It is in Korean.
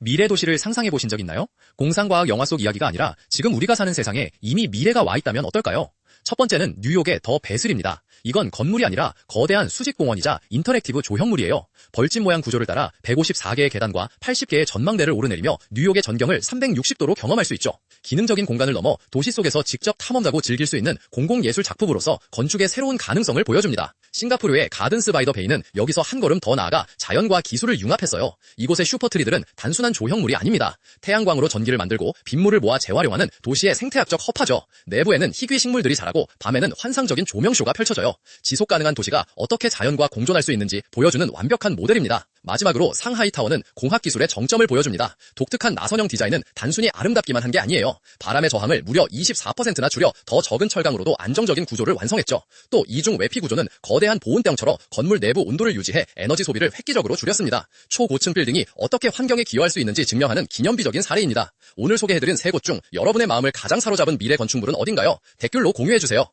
미래 도시를 상상해 보신 적 있나요? 공상과학 영화 속 이야기가 아니라 지금 우리가 사는 세상에 이미 미래가 와 있다면 어떨까요? 첫 번째는 뉴욕의 더 베슬입니다. 이건 건물이 아니라 거대한 수직공원이자 인터랙티브 조형물이에요. 벌집 모양 구조를 따라 154개의 계단과 80개의 전망대를 오르내리며 뉴욕의 전경을 360도로 경험할 수 있죠. 기능적인 공간을 넘어 도시 속에서 직접 탐험하고 즐길 수 있는 공공예술 작품으로서 건축의 새로운 가능성을 보여줍니다. 싱가포르의 가든스 바이 더 베이는 여기서 한 걸음 더 나아가 자연과 기술을 융합했어요. 이곳의 슈퍼트리들은 단순한 조형물이 아닙니다. 태양광으로 전기를 만들고 빗물을 모아 재활용하는 도시의 생태학적 허파죠. 내부에는 희귀 식물들이 자라고 밤에는 환상적인 조명쇼가 펼쳐져요. 지속 가능한 도시가 어떻게 자연과 공존할 수 있는지 보여주는 완벽한 모델입니다. 마지막으로 상하이 타워는 공학 기술의 정점을 보여줍니다. 독특한 나선형 디자인은 단순히 아름답기만 한 게 아니에요. 바람의 저항을 무려 24%나 줄여 더 적은 철강으로도 안정적인 구조를 완성했죠. 또 이중 외피 구조는 거대한 보온병처럼 건물 내부 온도를 유지해 에너지 소비를 획기적으로 줄였습니다. 초고층 빌딩이 어떻게 환경에 기여할 수 있는지 증명하는 기념비적인 사례입니다. 오늘 소개해드린 세 곳 중 여러분의 마음을 가장 사로잡은 미래 건축물은 어딘가요? 댓글로 공유해주세요.